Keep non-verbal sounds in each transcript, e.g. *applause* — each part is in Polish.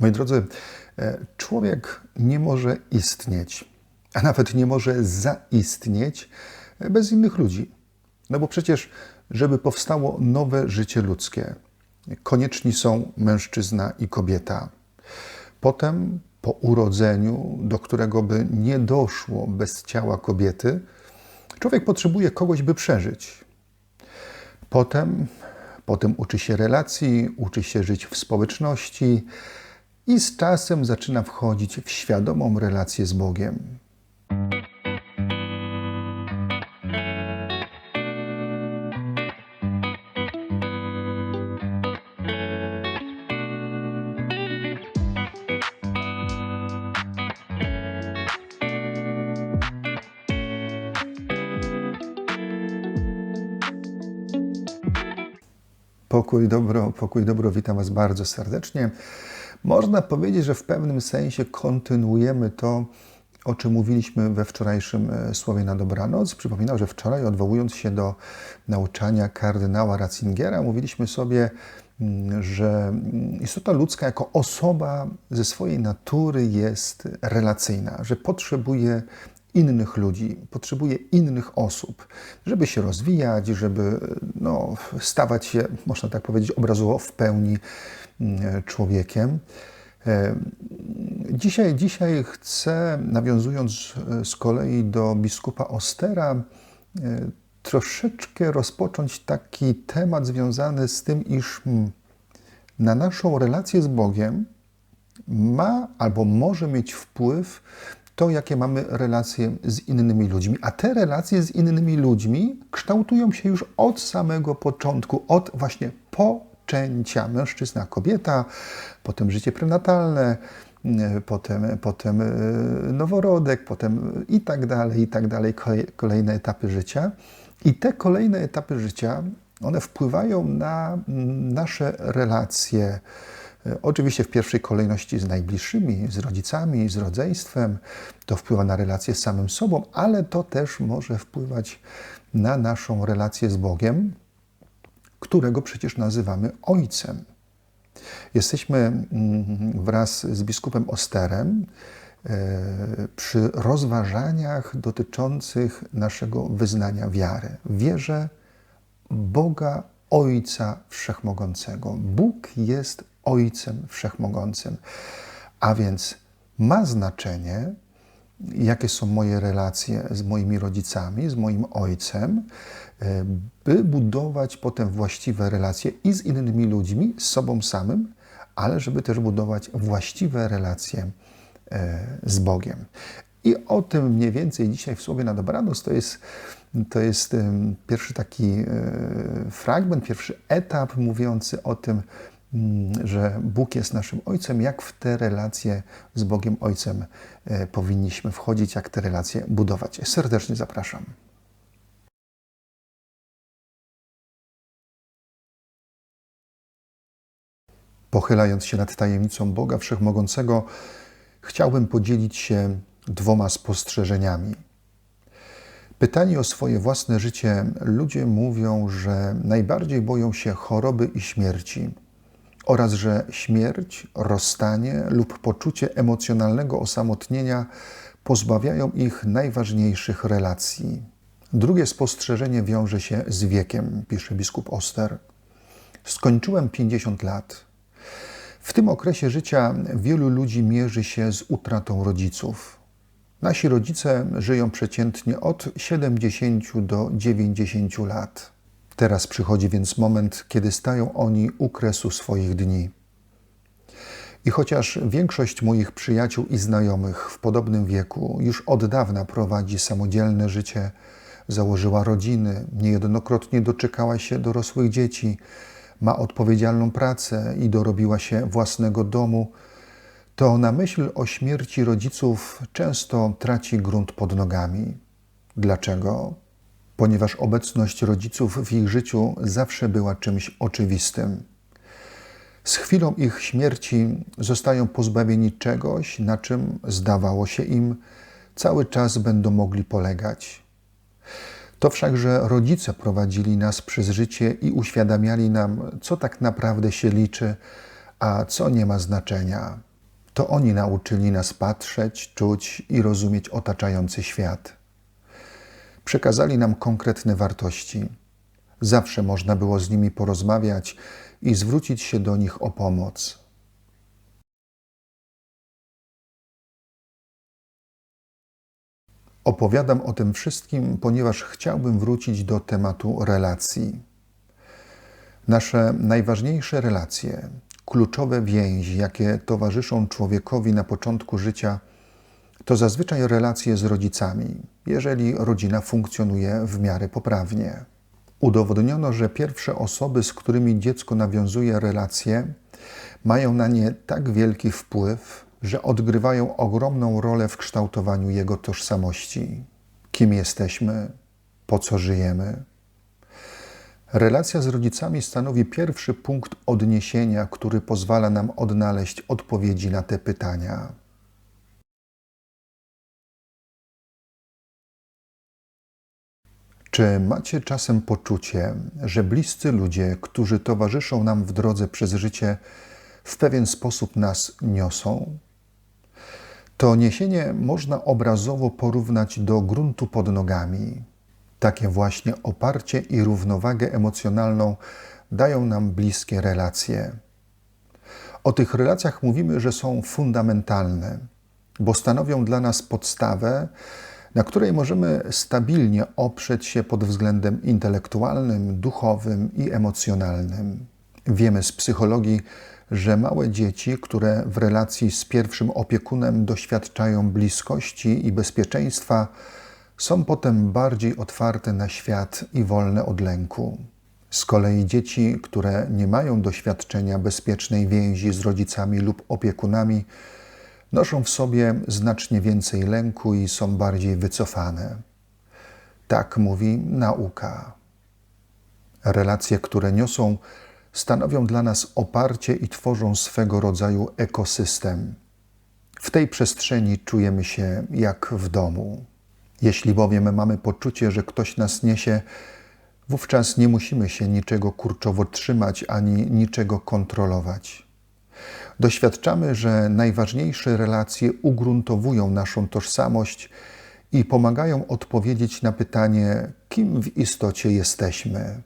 Moi drodzy, e, człowiek nie może istnieć, a nawet nie może zaistnieć bez innych ludzi. No bo przecież, żeby powstało nowe życie ludzkie, konieczni są mężczyzna i kobieta. Potem, po urodzeniu, do którego by nie doszło bez ciała kobiety, człowiek potrzebuje kogoś, by przeżyć. Potem, potem uczy się relacji, uczy się żyć w społeczności i z czasem zaczyna wchodzić w świadomą relację z Bogiem. Pokój dobro, pokój dobro, witam Was bardzo serdecznie. Można powiedzieć, że w pewnym sensie kontynuujemy to, o czym mówiliśmy we wczorajszym e, Słowie na Dobranoc. Przypominam, że wczoraj, odwołując się do nauczania kardynała Ratzingera, mówiliśmy sobie, mm, że mm, istota ludzka jako osoba ze swojej natury jest relacyjna, że potrzebuje innych ludzi, potrzebuje innych osób, żeby się rozwijać, żeby no, stawać się, można tak powiedzieć, obrazowo w pełni mm, człowiekiem. E, dzisiaj, dzisiaj chcę, nawiązując e, z kolei do biskupa Ostera, e, troszeczkę rozpocząć taki temat związany z tym, iż mm, na naszą relację z Bogiem ma albo może mieć wpływ to, jakie mamy relacje z innymi ludźmi. A te relacje z innymi ludźmi kształtują się już od samego początku, od właśnie poczęcia. Mężczyzna, kobieta, potem życie prenatalne, potem, potem e, noworodek, potem i tak dalej, i tak dalej, kolejne etapy życia. I te kolejne etapy życia, one wpływają na nasze relacje E, oczywiście w pierwszej kolejności z najbliższymi, z rodzicami, z rodzeństwem. To wpływa na relacje z samym sobą, ale to też może wpływać na naszą relację z Bogiem, którego przecież nazywamy Ojcem. Jesteśmy mm, wraz z biskupem Osterem e, przy rozważaniach dotyczących naszego wyznania wiary. Wierzę Boga Ojca Wszechmogącego. Bóg jest Ojcem Wszechmogącym. A więc ma znaczenie, jakie są moje relacje z moimi rodzicami, z moim ojcem, by budować potem właściwe relacje i z innymi ludźmi, z sobą samym, ale żeby też budować właściwe relacje e, z Bogiem. I o tym mniej więcej dzisiaj w Słowie na dobranoc to jest, to jest pierwszy taki e, fragment, pierwszy etap mówiący o tym, że Bóg jest naszym Ojcem, jak w te relacje z Bogiem Ojcem e, powinniśmy wchodzić, jak te relacje budować. Serdecznie zapraszam. Pochylając się nad tajemnicą Boga Wszechmogącego, chciałbym podzielić się dwoma spostrzeżeniami. Pytani o swoje własne życie, ludzie mówią, że najbardziej boją się choroby i śmierci oraz że śmierć, rozstanie lub poczucie emocjonalnego osamotnienia pozbawiają ich najważniejszych relacji. Drugie spostrzeżenie wiąże się z wiekiem, pisze biskup Oster. Skończyłem 50 lat. W tym okresie życia wielu ludzi mierzy się z utratą rodziców. Nasi rodzice żyją przeciętnie od 70 do 90 lat. Teraz przychodzi więc moment, kiedy stają oni u kresu swoich dni. I chociaż większość moich przyjaciół i znajomych w podobnym wieku już od dawna prowadzi samodzielne życie, założyła rodziny, niejednokrotnie doczekała się dorosłych dzieci, ma odpowiedzialną pracę i dorobiła się własnego domu, to na myśl o śmierci rodziców często traci grunt pod nogami. Dlaczego? Ponieważ obecność rodziców w ich życiu zawsze była czymś oczywistym. Z chwilą ich śmierci zostają pozbawieni czegoś, na czym zdawało się im cały czas będą mogli polegać. To wszakże rodzice prowadzili nas przez życie i uświadamiali nam, co tak naprawdę się liczy, a co nie ma znaczenia. To oni nauczyli nas patrzeć, czuć i rozumieć otaczający świat. Przekazali nam konkretne wartości. Zawsze można było z nimi porozmawiać i zwrócić się do nich o pomoc. Opowiadam o tym wszystkim, ponieważ chciałbym wrócić do tematu relacji. Nasze najważniejsze relacje, kluczowe więzi, jakie towarzyszą człowiekowi na początku życia, to zazwyczaj relacje z rodzicami, jeżeli rodzina funkcjonuje w miarę poprawnie. Udowodniono, że pierwsze osoby, z którymi dziecko nawiązuje relacje, mają na nie tak wielki wpływ, że odgrywają ogromną rolę w kształtowaniu jego tożsamości. Kim jesteśmy, po co żyjemy. Relacja z rodzicami stanowi pierwszy punkt odniesienia, który pozwala nam odnaleźć odpowiedzi na te pytania. Czy macie czasem poczucie, że bliscy ludzie, którzy towarzyszą nam w drodze przez życie, w pewien sposób nas niosą? To niesienie można obrazowo porównać do gruntu pod nogami. Takie właśnie oparcie i równowagę emocjonalną dają nam bliskie relacje. O tych relacjach mówimy, że są fundamentalne, bo stanowią dla nas podstawę, na której możemy stabilnie oprzeć się pod względem intelektualnym, duchowym i emocjonalnym. Wiemy z psychologii, że małe dzieci, które w relacji z pierwszym opiekunem doświadczają bliskości i bezpieczeństwa, są potem bardziej otwarte na świat i wolne od lęku. Z kolei dzieci, które nie mają doświadczenia bezpiecznej więzi z rodzicami lub opiekunami, noszą w sobie znacznie więcej lęku i są bardziej wycofane. Tak mówi nauka. Relacje, które niosą, stanowią dla nas oparcie i tworzą swego rodzaju ekosystem. W tej przestrzeni czujemy się jak w domu. Jeśli bowiem mamy poczucie, że ktoś nas niesie, wówczas nie musimy się niczego kurczowo trzymać ani niczego kontrolować. Doświadczamy, że najważniejsze relacje ugruntowują naszą tożsamość i pomagają odpowiedzieć na pytanie, kim w istocie jesteśmy.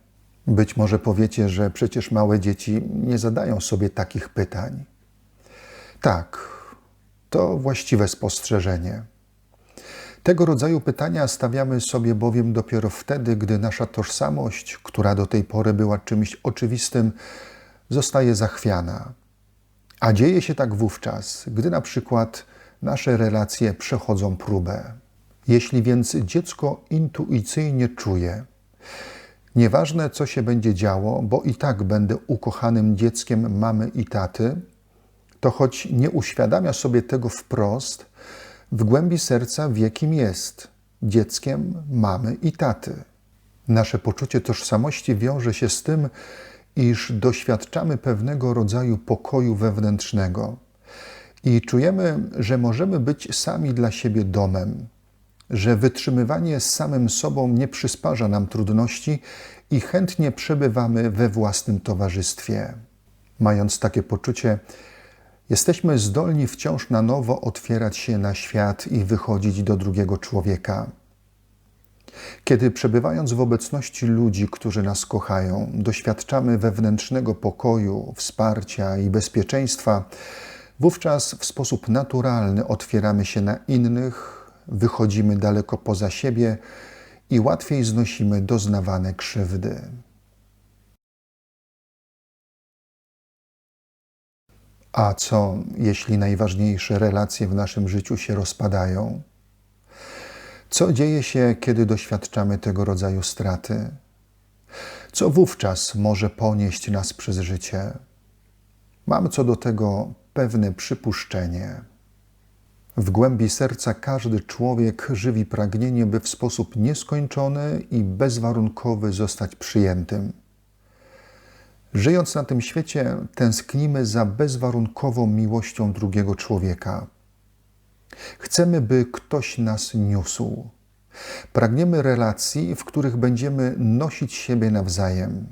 Być może powiecie, że przecież małe dzieci nie zadają sobie takich pytań. Tak, to właściwe spostrzeżenie. Tego rodzaju pytania stawiamy sobie bowiem dopiero wtedy, gdy nasza tożsamość, która do tej pory była czymś oczywistym, zostaje zachwiana. A dzieje się tak wówczas, gdy na przykład nasze relacje przechodzą próbę. Jeśli więc dziecko intuicyjnie czuje, nieważne co się będzie działo, bo i tak będę ukochanym dzieckiem mamy i taty, to choć nie uświadamia sobie tego wprost, w głębi serca wie, kim jest dzieckiem mamy i taty. Nasze poczucie tożsamości wiąże się z tym, iż doświadczamy pewnego rodzaju pokoju wewnętrznego i czujemy, że możemy być sami dla siebie domem, że wytrzymywanie z samym sobą nie przysparza nam trudności i chętnie przebywamy we własnym towarzystwie. Mając takie poczucie, jesteśmy zdolni wciąż na nowo otwierać się na świat i wychodzić do drugiego człowieka. Kiedy przebywając w obecności ludzi, którzy nas kochają, doświadczamy wewnętrznego pokoju, wsparcia i bezpieczeństwa, wówczas w sposób naturalny otwieramy się na innych, wychodzimy daleko poza siebie i łatwiej znosimy doznawane krzywdy. A co, jeśli najważniejsze relacje w naszym życiu się rozpadają? Co dzieje się, kiedy doświadczamy tego rodzaju straty? Co wówczas może ponieść nas przez życie? Mam co do tego pewne przypuszczenie. W głębi serca każdy człowiek żywi pragnienie, by w sposób nieskończony i bezwarunkowy zostać przyjętym. Żyjąc na tym świecie, tęsknimy za bezwarunkową miłością drugiego człowieka. Chcemy, by ktoś nas niósł. Pragniemy relacji, w których będziemy nosić siebie nawzajem.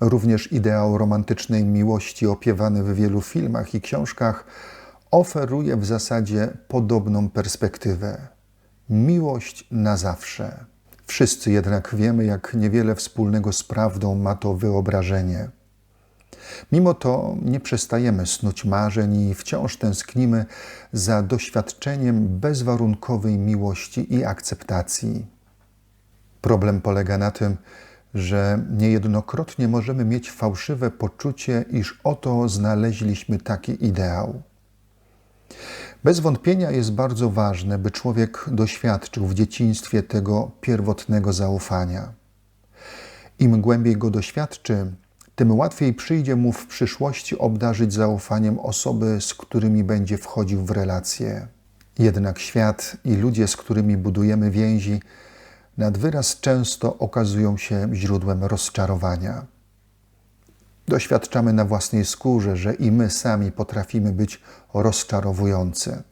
Również ideał romantycznej miłości opiewany w wielu filmach i książkach oferuje w zasadzie podobną perspektywę. Miłość na zawsze. Wszyscy jednak wiemy, jak niewiele wspólnego z prawdą ma to wyobrażenie. Mimo to nie przestajemy snuć marzeń i wciąż tęsknimy za doświadczeniem bezwarunkowej miłości i akceptacji. Problem polega na tym, że niejednokrotnie możemy mieć fałszywe poczucie, iż oto znaleźliśmy taki ideał. Bez wątpienia jest bardzo ważne, by człowiek doświadczył w dzieciństwie tego pierwotnego zaufania. Im głębiej go doświadczy, tym łatwiej przyjdzie mu w przyszłości obdarzyć zaufaniem osoby, z którymi będzie wchodził w relacje. Jednak świat i ludzie, z którymi budujemy więzi, nad wyraz często okazują się źródłem rozczarowania. Doświadczamy na własnej skórze, że i my sami potrafimy być rozczarowujący.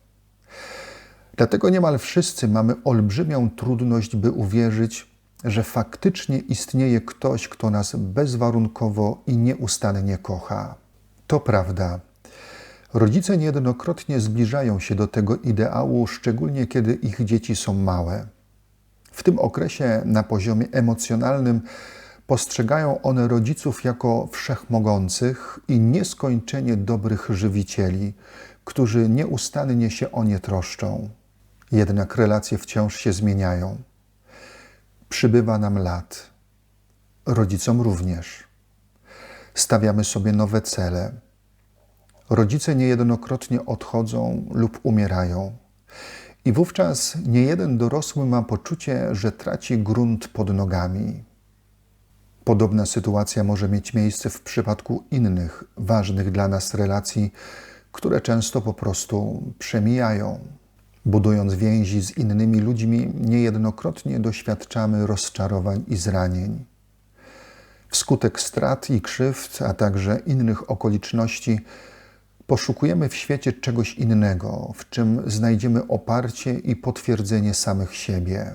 Dlatego niemal wszyscy mamy olbrzymią trudność, by uwierzyć, że faktycznie istnieje ktoś, kto nas bezwarunkowo i nieustannie kocha. To prawda. Rodzice niejednokrotnie zbliżają się do tego ideału, szczególnie kiedy ich dzieci są małe. W tym okresie na poziomie emocjonalnym postrzegają one rodziców jako wszechmogących i nieskończenie dobrych żywicieli, którzy nieustannie się o nie troszczą. Jednak relacje wciąż się zmieniają. Przybywa nam lat, rodzicom również. Stawiamy sobie nowe cele. Rodzice niejednokrotnie odchodzą lub umierają. I wówczas niejeden dorosły ma poczucie, że traci grunt pod nogami. Podobna sytuacja może mieć miejsce w przypadku innych ważnych dla nas relacji, które często po prostu przemijają. Budując więzi z innymi ludźmi, niejednokrotnie doświadczamy rozczarowań i zranień. Wskutek strat i krzywd, a także innych okoliczności, poszukujemy w świecie czegoś innego, w czym znajdziemy oparcie i potwierdzenie samych siebie.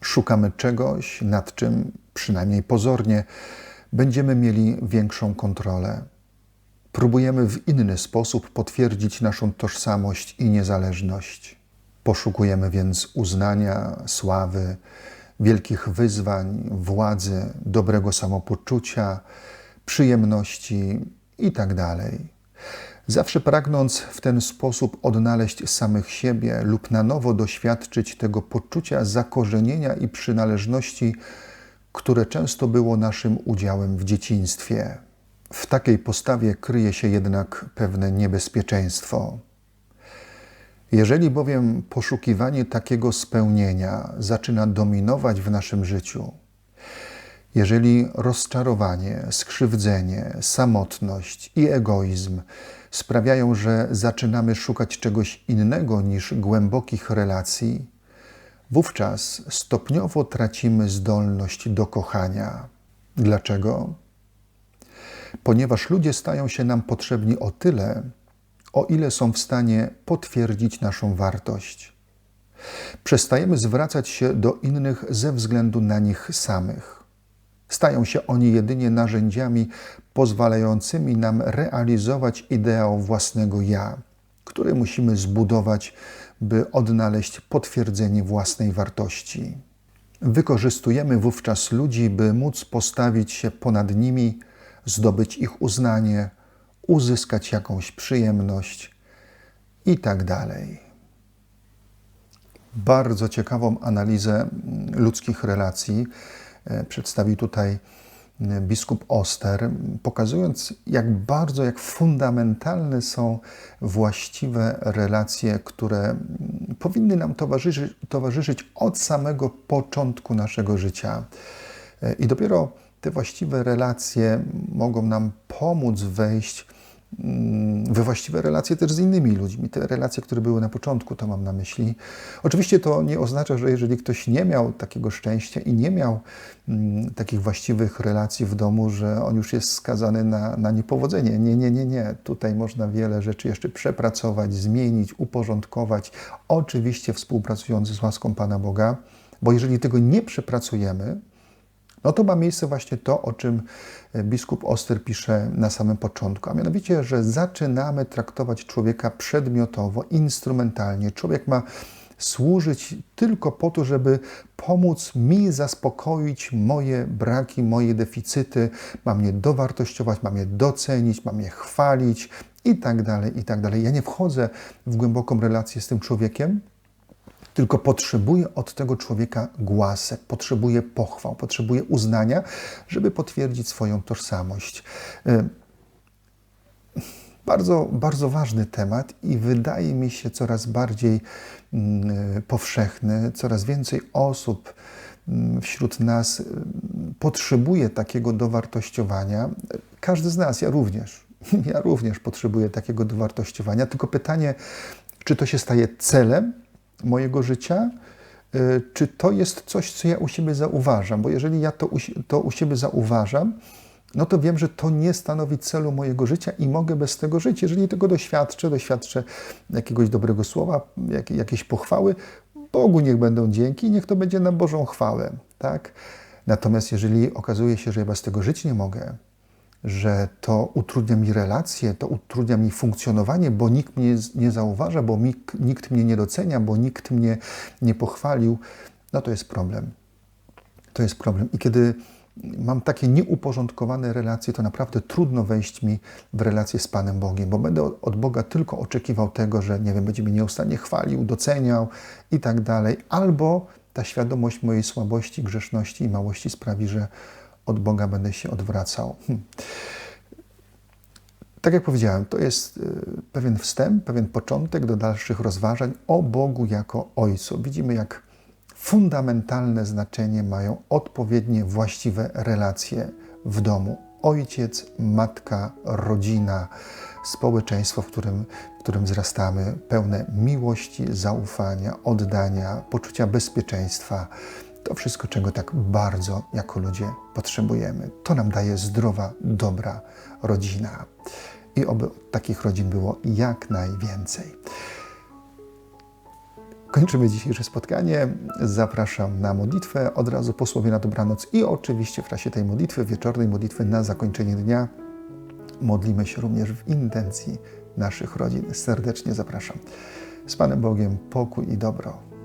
Szukamy czegoś, nad czym, przynajmniej pozornie, będziemy mieli większą kontrolę. Próbujemy w inny sposób potwierdzić naszą tożsamość i niezależność. Poszukujemy więc uznania, sławy, wielkich wyzwań, władzy, dobrego samopoczucia, przyjemności itd. Tak Zawsze pragnąc w ten sposób odnaleźć samych siebie lub na nowo doświadczyć tego poczucia zakorzenienia i przynależności, które często było naszym udziałem w dzieciństwie. W takiej postawie kryje się jednak pewne niebezpieczeństwo. Jeżeli bowiem poszukiwanie takiego spełnienia zaczyna dominować w naszym życiu, jeżeli rozczarowanie, skrzywdzenie, samotność i egoizm sprawiają, że zaczynamy szukać czegoś innego niż głębokich relacji, wówczas stopniowo tracimy zdolność do kochania. Dlaczego? Ponieważ ludzie stają się nam potrzebni o tyle, o ile są w stanie potwierdzić naszą wartość. Przestajemy zwracać się do innych ze względu na nich samych. Stają się oni jedynie narzędziami pozwalającymi nam realizować ideał własnego ja, który musimy zbudować, by odnaleźć potwierdzenie własnej wartości. Wykorzystujemy wówczas ludzi, by móc postawić się ponad nimi, zdobyć ich uznanie, uzyskać jakąś przyjemność i tak dalej. Bardzo ciekawą analizę ludzkich relacji E, przedstawił tutaj biskup Oster, pokazując, jak bardzo, jak fundamentalne są właściwe relacje, które powinny nam towarzyszyć, towarzyszyć od samego początku naszego życia. E, I dopiero te właściwe relacje mogą nam pomóc wejść we właściwe relacje też z innymi ludźmi. Te relacje, które były na początku, to mam na myśli. Oczywiście to nie oznacza, że jeżeli ktoś nie miał takiego szczęścia i nie miał mm, takich właściwych relacji w domu, że on już jest skazany na, na niepowodzenie. Nie, nie, nie, nie. Tutaj można wiele rzeczy jeszcze przepracować, zmienić, uporządkować. Oczywiście współpracując z łaską Pana Boga, bo jeżeli tego nie przepracujemy, no to ma miejsce właśnie to, o czym e, biskup Oster pisze na samym początku, a mianowicie, że zaczynamy traktować człowieka przedmiotowo, instrumentalnie. Człowiek ma służyć tylko po to, żeby pomóc mi zaspokoić moje braki, moje deficyty, ma mnie dowartościować, ma mnie docenić, ma mnie chwalić i tak dalej, i tak dalej. Ja nie wchodzę w głęboką relację z tym człowiekiem, tylko potrzebuję od tego człowieka głasek, potrzebuję pochwał, potrzebuję uznania, żeby potwierdzić swoją tożsamość. Y, bardzo, bardzo ważny temat i wydaje mi się coraz bardziej mm, powszechny, coraz więcej osób mm, wśród nas y, potrzebuje takiego dowartościowania. Każdy z nas, ja również, *laughs* ja również potrzebuję takiego dowartościowania. Tylko pytanie, czy to się staje celem mojego życia, y, czy to jest coś, co ja u siebie zauważam? Bo jeżeli ja to u, to u siebie zauważam, no to wiem, że to nie stanowi celu mojego życia i mogę bez tego żyć. Jeżeli tego doświadczę, doświadczę jakiegoś dobrego słowa, jak, jakiejś pochwały, Bogu niech będą dzięki, niech to będzie na Bożą chwałę. Tak? Natomiast jeżeli okazuje się, że ja bez tego żyć nie mogę, że to utrudnia mi relacje, to utrudnia mi funkcjonowanie, bo nikt mnie nie zauważa, bo nikt, nikt mnie nie docenia, bo nikt mnie nie pochwalił, no to jest problem. To jest problem. I kiedy mam takie nieuporządkowane relacje, to naprawdę trudno wejść mi w relację z Panem Bogiem, bo będę od Boga tylko oczekiwał tego, że nie wiem, będzie mnie nieustannie chwalił, doceniał i tak dalej, albo ta świadomość mojej słabości, grzeszności i małości sprawi, że od Boga będę się odwracał. Hm. Tak jak powiedziałem, to jest y, pewien wstęp, pewien początek do dalszych rozważań o Bogu jako Ojcu. Widzimy, jak fundamentalne znaczenie mają odpowiednie, właściwe relacje w domu. Ojciec, matka, rodzina, społeczeństwo, w którym, w którym wzrastamy, pełne miłości, zaufania, oddania, poczucia bezpieczeństwa. To wszystko, czego tak bardzo jako ludzie potrzebujemy. To nam daje zdrowa, dobra rodzina. I oby takich rodzin było jak najwięcej. Kończymy dzisiejsze spotkanie. Zapraszam na modlitwę od razu po słowie na dobranoc i oczywiście w czasie tej modlitwy, wieczornej modlitwy na zakończenie dnia modlimy się również w intencji naszych rodzin. Serdecznie zapraszam. Z Panem Bogiem pokój i dobro.